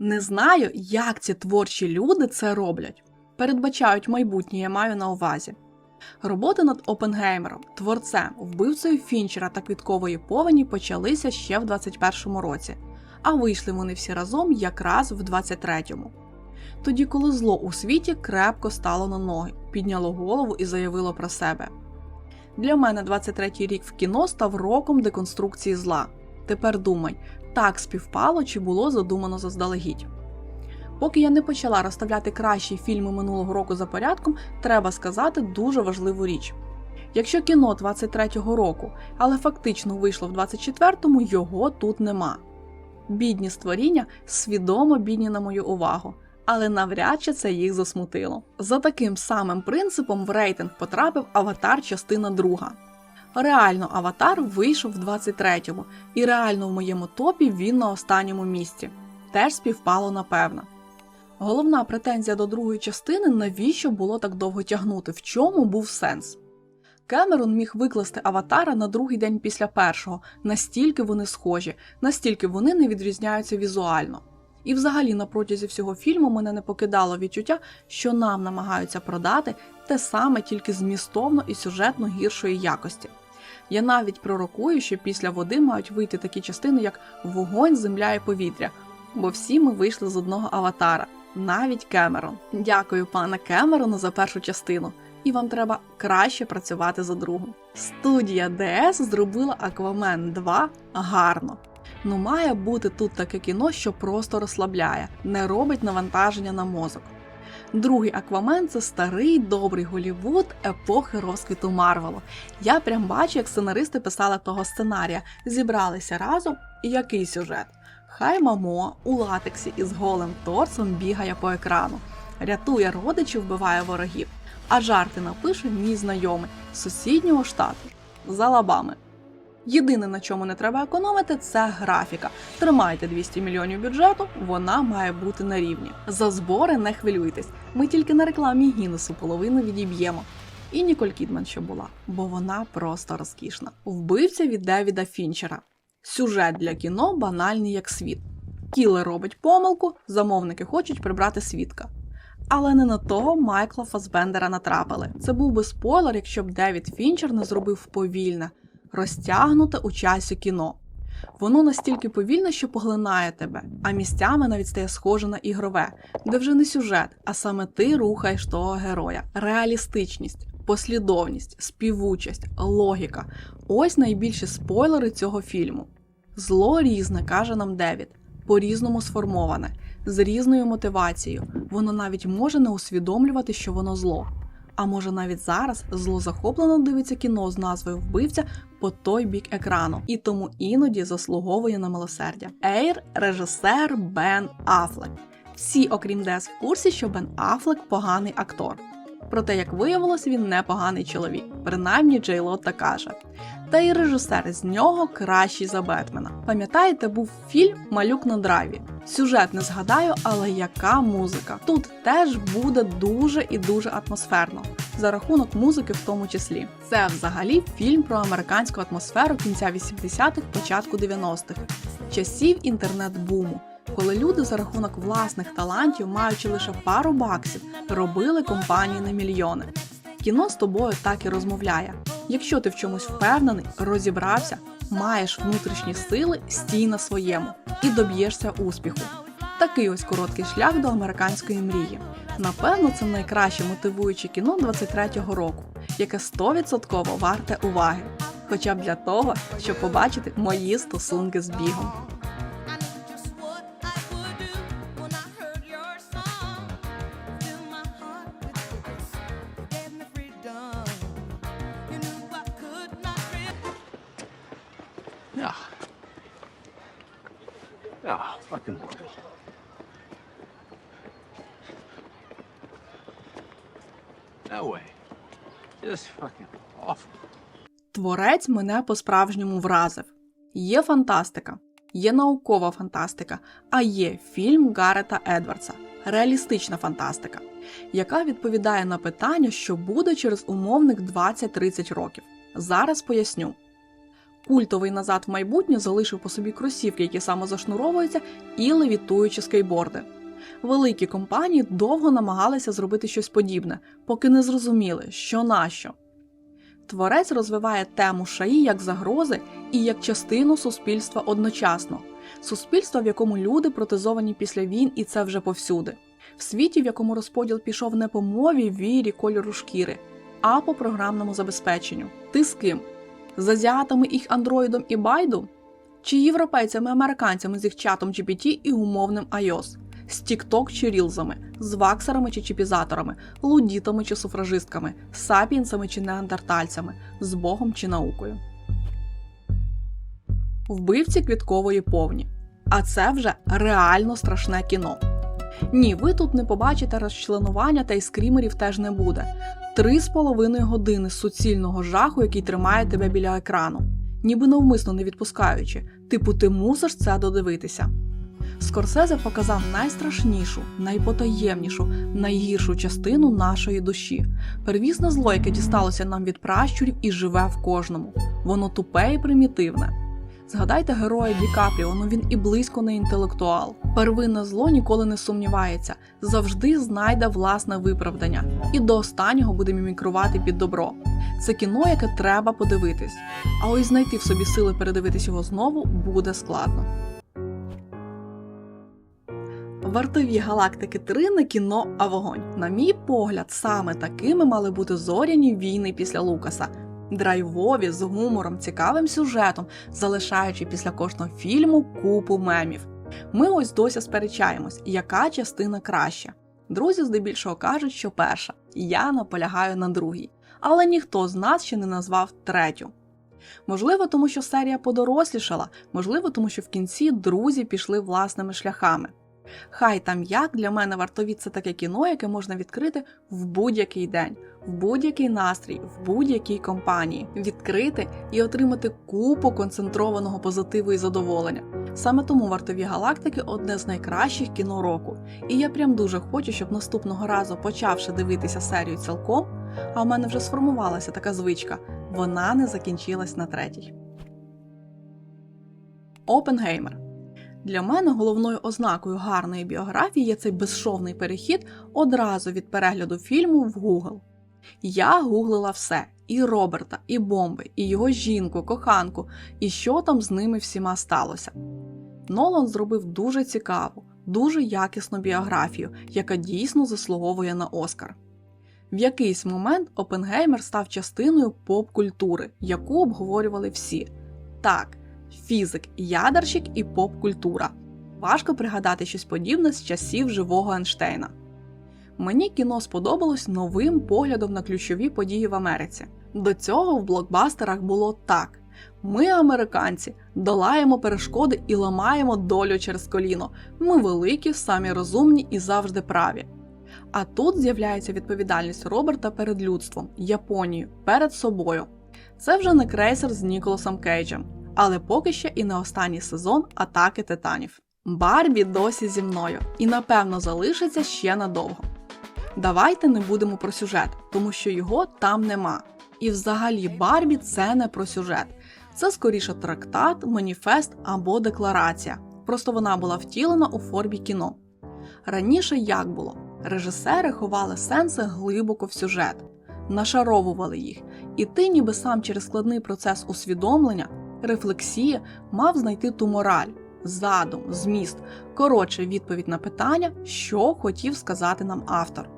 Не знаю, як ці творчі люди це роблять. Передбачають майбутнє, я маю на увазі. Роботи над Опенгеймером, творцем, вбивцею Фінчера та квіткової повені почалися ще в 21-му році, а вийшли вони всі разом якраз в 23-му. Тоді, коли зло у світі крепко стало на ноги, підняло голову і заявило про себе. Для мене 23-й рік в кіно став роком деконструкції зла. Тепер думай, так співпало чи було задумано заздалегідь. Поки я не почала розставляти кращі фільми минулого року за порядком, треба сказати дуже важливу річ. Якщо кіно 23-го року, але фактично вийшло в 24-му, його тут нема. Бідні створіння свідомо бідні на мою увагу, але навряд чи це їх засмутило. За таким самим принципом в рейтинг потрапив аватар частина друга. Реально, аватар вийшов в 23-му, і реально в моєму топі він на останньому місці. Теж співпало напевно. Головна претензія до другої частини навіщо було так довго тягнути, в чому був сенс. Кемерон міг викласти аватара на другий день після першого, настільки вони схожі, настільки вони не відрізняються візуально. І взагалі на протязі всього фільму мене не покидало відчуття, що нам намагаються продати те саме тільки змістовно і сюжетно гіршої якості. Я навіть пророкую, що після води мають вийти такі частини, як вогонь, земля і повітря, бо всі ми вийшли з одного аватара, навіть Кемерон. Дякую, пане Кемерону, за першу частину, і вам треба краще працювати за другу. Студія ДС зробила Аквамен 2 гарно. Ну, має бути тут таке кіно, що просто розслабляє, не робить навантаження на мозок. Другий Аквамен це старий добрий Голівуд епохи розквіту Марвелу. Я прям бачу, як сценаристи писали того сценарія, зібралися разом і який сюжет. Хай мамо у латексі із голим торсом бігає по екрану, рятує родичів, вбиває ворогів. А жарти напише мій знайомий з сусіднього штату з Алабами. Єдине, на чому не треба економити, це графіка. Тримайте 200 мільйонів бюджету, вона має бути на рівні. За збори не хвилюйтесь. Ми тільки на рекламі Гіннесу половину відіб'ємо. І Ніколь Кідман ще була, бо вона просто розкішна. Вбивця від Девіда Фінчера. Сюжет для кіно банальний як світ. Кілер робить помилку, замовники хочуть прибрати свідка. Але не на того Майкла Фасбендера натрапили. Це був би спойлер, якщо б Девід Фінчер не зробив повільне, розтягнуте у часі кіно. Воно настільки повільне, що поглинає тебе, а місцями навіть стає схоже на ігрове, де вже не сюжет, а саме ти рухаєш того героя. Реалістичність, послідовність, співучасть, логіка ось найбільші спойлери цього фільму. Зло різне, каже нам Девід, по-різному сформоване, з різною мотивацією. Воно навіть може не усвідомлювати, що воно зло. А може навіть зараз злозахоплено дивиться кіно з назвою Вбивця по той бік екрану, і тому іноді заслуговує на милосердя. Ейр режисер Бен Афлек. Всі, окрім Дес, в курсі, що Бен Афлек поганий актор. Проте, як виявилось, він непоганий чоловік, принаймні Джей Лотта каже. Та й режисер з нього кращий за Бетмена. Пам'ятаєте, був фільм Малюк на драйві. Сюжет не згадаю, але яка музика. Тут теж буде дуже і дуже атмосферно, за рахунок музики в тому числі. Це взагалі фільм про американську атмосферу кінця 80-х, початку 90-х, часів інтернет-буму. Коли люди за рахунок власних талантів, маючи лише пару баксів, робили компанії на мільйони. Кіно з тобою так і розмовляє. Якщо ти в чомусь впевнений, розібрався, маєш внутрішні сили, стій на своєму і доб'єшся успіху. Такий ось короткий шлях до американської мрії. Напевно, це найкраще мотивуюче кіно 23-го року, яке 100% варте уваги. Хоча б для того, щоб побачити мої стосунки з бігом. Fucking. No way. Just fucking awful. Творець мене по-справжньому вразив. Є фантастика, є наукова фантастика, а є фільм Гарета Едвардса реалістична фантастика, яка відповідає на питання, що буде через умовник 20-30 років. Зараз поясню. Культовий назад в майбутнє залишив по собі кросівки, які самозашнуровуються, і левітуючі скейтборди. Великі компанії довго намагалися зробити щось подібне, поки не зрозуміли, що нащо. Творець розвиває тему шаї як загрози і як частину суспільства одночасно, суспільства, в якому люди протезовані після війн, і це вже повсюди, в світі, в якому розподіл пішов не по мові, вірі, кольору шкіри, а по програмному забезпеченню. Ти з ким? З азіатами, їх андроїдом і байду? Чи європейцями, американцями з їх чатом GPT і умовним iOS? З TikTok чи рілзами, з ваксерами чи чіпізаторами, лудітами чи суфражистками, сапіенсами чи неандертальцями, з Богом чи наукою. Вбивці квіткової повні. А це вже реально страшне кіно. Ні, ви тут не побачите розчленування та й скрімерів теж не буде. Три з половиною години суцільного жаху, який тримає тебе біля екрану, ніби навмисно не відпускаючи. Типу, ти мусиш це додивитися. Скорсезе показав найстрашнішу, найпотаємнішу, найгіршу частину нашої душі. Первісне зло, яке дісталося нам від пращурів і живе в кожному. Воно тупе і примітивне. Згадайте героя Ді Капріо, ну він і близько не інтелектуал. Первинне зло ніколи не сумнівається, завжди знайде власне виправдання і до останнього буде мімікрувати під добро. Це кіно, яке треба подивитись. А ось знайти в собі сили передивитись його знову буде складно. Вартові галактики 3 не кіно, а вогонь. На мій погляд, саме такими мали бути зоряні війни після Лукаса. Драйвові з гумором, цікавим сюжетом, залишаючи після кожного фільму купу мемів. Ми ось досі сперечаємось, яка частина краща. Друзі здебільшого кажуть, що перша. Я наполягаю на другій. Але ніхто з нас ще не назвав третю. Можливо, тому що серія подорослішала, можливо, тому що в кінці друзі пішли власними шляхами. Хай там як для мене вартові це таке кіно, яке можна відкрити в будь-який день, в будь-який настрій, в будь-якій компанії, відкрити і отримати купу концентрованого позитиву і задоволення. Саме тому вартові галактики одне з найкращих кіно року. І я прям дуже хочу, щоб наступного разу, почавши дивитися серію цілком, а в мене вже сформувалася така звичка, вона не закінчилась на третій. Опенгеймер. Для мене головною ознакою гарної біографії є цей безшовний перехід одразу від перегляду фільму в Google. Я гуглила все: і Роберта, і бомби, і його жінку, коханку, і що там з ними всіма сталося. Нолан зробив дуже цікаву, дуже якісну біографію, яка дійсно заслуговує на Оскар. В якийсь момент Опенгеймер став частиною поп-культури, яку обговорювали всі. Так, фізик, ядерщик і поп-культура. Важко пригадати щось подібне з часів живого Ейнштейна. Мені кіно сподобалось новим поглядом на ключові події в Америці. До цього в блокбастерах було так: ми, американці, долаємо перешкоди і ламаємо долю через коліно. Ми великі, самі розумні і завжди праві. А тут з'являється відповідальність Роберта перед людством, Японією, перед собою. Це вже не крейсер з Ніколасом Кейджем, але поки ще і не останній сезон атаки титанів. Барбі досі зі мною і напевно залишиться ще надовго. Давайте не будемо про сюжет, тому що його там нема. І взагалі Барбі це не про сюжет. Це скоріше трактат, маніфест або декларація. Просто вона була втілена у формі кіно. Раніше як було? Режисери ховали сенси глибоко в сюжет, нашаровували їх, і ти, ніби сам через складний процес усвідомлення, рефлексії, мав знайти ту мораль, задум, зміст, коротше відповідь на питання, що хотів сказати нам автор.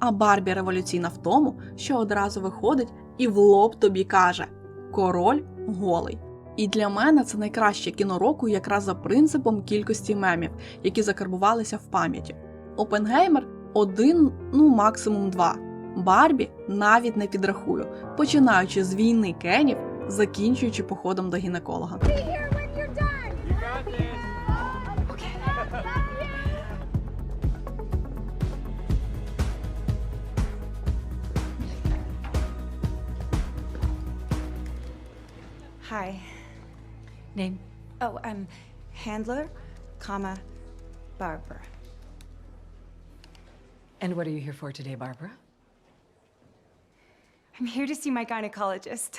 А Барбі революційна в тому, що одразу виходить і в лоб тобі каже: Король голий. І для мене це найкраще кіно року якраз за принципом кількості мемів, які закарбувалися в пам'яті. Опенгеймер один, ну максимум два. Барбі навіть не підрахую, починаючи з війни Кенів, закінчуючи походом до гінеколога. Hi. Name? Oh, I'm Handler, comma, Barbara. And what are you here for today, Barbara? I'm here to see my gynecologist.